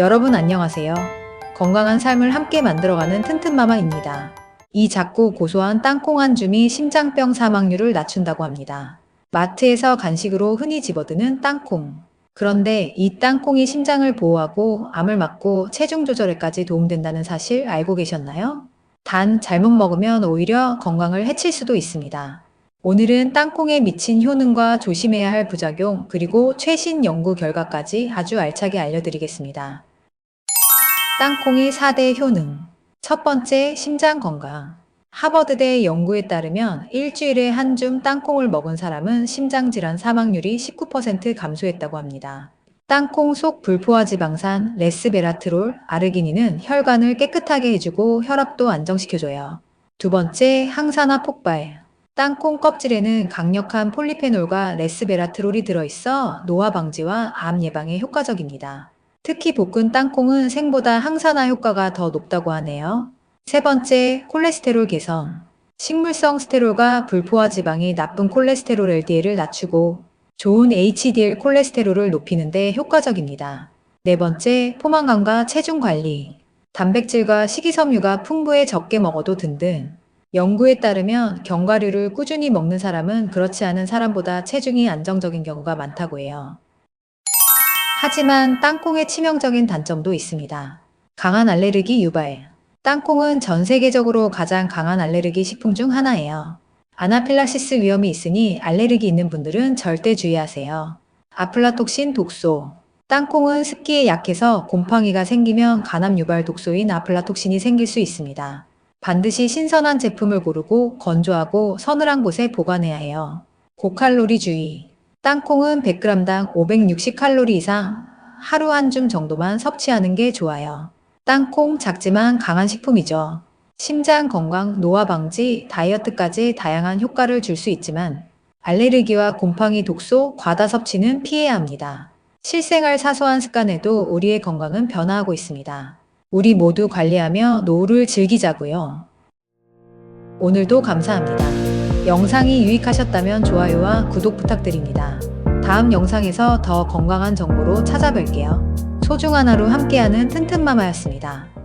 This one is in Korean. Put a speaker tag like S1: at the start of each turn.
S1: 여러분 안녕하세요. 건강한 삶을 함께 만들어가는 튼튼마마입니다. 이 작고 고소한 땅콩 한 줌이 심장병 사망률을 낮춘다고 합니다. 마트에서 간식으로 흔히 집어드는 땅콩. 그런데 이 땅콩이 심장을 보호하고 암을 막고 체중 조절에까지 도움된다는 사실 알고 계셨나요? 단 잘못 먹으면 오히려 건강을 해칠 수도 있습니다. 오늘은 땅콩에 미친 효능과 조심해야 할 부작용, 그리고 최신 연구 결과까지 아주 알차게 알려드리겠습니다. 땅콩의 4대 효능. 첫 번째, 심장 건강. 하버드대 연구에 따르면 일주일에 한 줌 땅콩을 먹은 사람은 심장질환 사망률이 19% 감소했다고 합니다. 땅콩 속 불포화 지방산 레스베라트롤, 아르기닌은 혈관을 깨끗하게 해주고 혈압도 안정시켜줘요. 두 번째, 항산화 폭발. 땅콩 껍질에는 강력한 폴리페놀과 레스베라트롤이 들어있어 노화 방지와 암 예방에 효과적입니다. 특히 볶은 땅콩은 생보다 항산화 효과가 더 높다고 하네요. 세 번째, 콜레스테롤 개선. 식물성 스테롤과 불포화 지방이 나쁜 콜레스테롤 LDL을 낮추고 좋은 HDL 콜레스테롤을 높이는 데 효과적입니다. 네 번째, 포만감과 체중 관리. 단백질과 식이섬유가 풍부해 적게 먹어도 든든. 연구에 따르면 견과류를 꾸준히 먹는 사람은 그렇지 않은 사람보다 체중이 안정적인 경우가 많다고 해요. 하지만 땅콩의 치명적인 단점도 있습니다. 강한 알레르기 유발. 땅콩은 전 세계적으로 가장 강한 알레르기 식품 중 하나예요. 아나필락시스 위험이 있으니 알레르기 있는 분들은 절대 주의하세요. 아플라톡신 독소. 땅콩은 습기에 약해서 곰팡이가 생기면 간암 유발 독소인 아플라톡신이 생길 수 있습니다. 반드시 신선한 제품을 고르고 건조하고 서늘한 곳에 보관해야 해요. 고칼로리 주의. 땅콩은 100g당 560칼로리 이상 하루 한 줌 정도만 섭취하는 게 좋아요. 땅콩 작지만 강한 식품이죠. 심장 건강, 노화 방지, 다이어트까지 다양한 효과를 줄 수 있지만 알레르기와 곰팡이 독소, 과다 섭취는 피해야 합니다. 실생활 사소한 습관에도 우리의 건강은 변화하고 있습니다. 우리 모두 관리하며 노후를 즐기자고요. 오늘도 감사합니다. 영상이 유익하셨다면 좋아요와 구독 부탁드립니다. 다음 영상에서 더 건강한 정보로 찾아뵐게요. 소중한 하루 함께하는 튼튼마마였습니다.